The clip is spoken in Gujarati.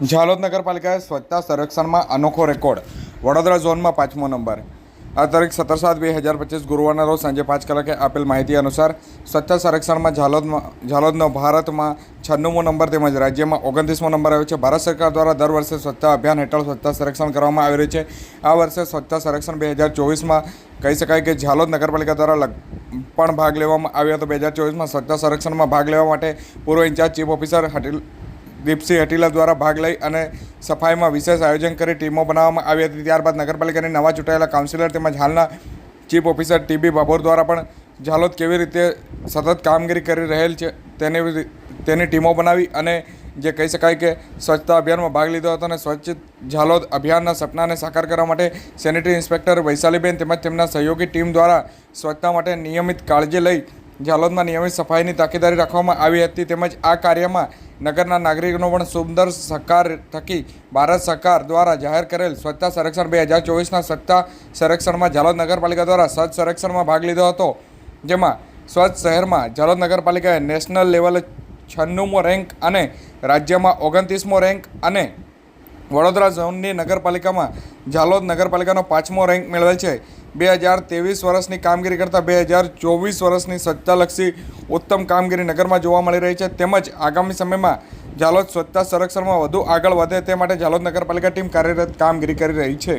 ઝાલોદ નગરપાલિકાએ સ્વચ્છતા સંરક્ષણમાં અનોખો રેકોર્ડ. વડોદરા ઝોનમાં પાંચમો નંબર. આ તારીખ સત્તર સાત બે હજાર પચીસ ગુરુવારના રોજ સાંજે પાંચ કલાકે આપેલ માહિતી અનુસાર સ્વચ્છતા સંરક્ષણમાં ઝાલોદમાં ઝાલોદનો ભારતમાં છન્નુમો નંબર તેમજ રાજ્યમાં ઓગણત્રીસમો નંબર આવ્યો છે. ભારત સરકાર દ્વારા દર વર્ષે સ્વચ્છતા અભિયાન હેઠળ સ્વચ્છતા સંરક્ષણ કરવામાં આવી રહ્યું છે. આ વર્ષે સ્વચ્છતા સંરક્ષણ બે હજાર ચોવીસમાં કહી શકાય કે ઝાલોદ નગરપાલિકા દ્વારા પણ ભાગ લેવામાં આવ્યો હતો. બે હજાર ચોવીસમાં સ્વચ્છતા સંરક્ષણમાં ભાગ લેવા માટે પૂર્વ in-charge chief officer Hatil Deepsinh Hatila દ્વારા ભાગ લઈ અને સફાઈમાં વિશેષ આયોજન કરી ટીમો બનાવવામાં આવી હતી. ત્યારબાદ નગરપાલિકાની નવા ચૂંટાયેલા કાઉન્સિલર તેમજ હાલના ચીફ ઓફિસર ટીબી બાબોર દ્વારા પણ ઝાલોદ કેવી રીતે સતત કામગીરી કરી રહેલ છે તેની તેની ટીમો બનાવી અને જે કહી શકાય કે સ્વચ્છતા અભિયાનમાં ભાગ લીધો હતો અને સ્વચ્છ ઝાલોદ અભિયાનના સપનાને સાકાર કરવા માટે સેનેટરી ઇન્સ્પેક્ટર વૈશાલીબેન તેમજ તેમના સહયોગી ટીમ દ્વારા સ્વચ્છતા માટે નિયમિત કાળજી લઈ ઝાલોદમાં નિયમિત સફાઈની તાકીદારી રાખવામાં આવી હતી તેમજ આ કાર્યમાં નગરના નાગરિકોનો પણ સુંદર સહકાર થકી ભારત સરકાર દ્વારા જાહેર કરેલ સ્વચ્છતા સંરક્ષણ બે હજાર ચોવીસના સ્વચ્છતા સંરક્ષણમાં ઝાલોદ નગરપાલિકા દ્વારા સ્વચ્છ સંરક્ષણમાં ભાગ લીધો હતો, જેમાં સ્વચ્છ શહેરમાં જાલોદ નગરપાલિકાએ નેશનલ લેવલે છન્નુમો રેન્ક અને રાજ્યમાં ઓગણત્રીસમો રેન્ક અને વડોદરા ઝોનની નગરપાલિકામાં ઝાલોદ નગરપાલિકાનો પાંચમો રેન્ક મેળવેલ છે. બે હજાર ત્રેવીસ વર્ષની કામગીરી કરતાં બે હજાર ચોવીસ વર્ષની સ્વચ્છતાલક્ષી ઉત્તમ કામગીરી નગરમાં જોવા મળી રહી છે. તેમજ આગામી સમયમાં ઝાલોદ સ્વચ્છતા સંરક્ષણમાં વધુ આગળ વધે તે માટે ઝાલોદ નગરપાલિકા ટીમ કાર્યરત કામગીરી કરી રહી છે.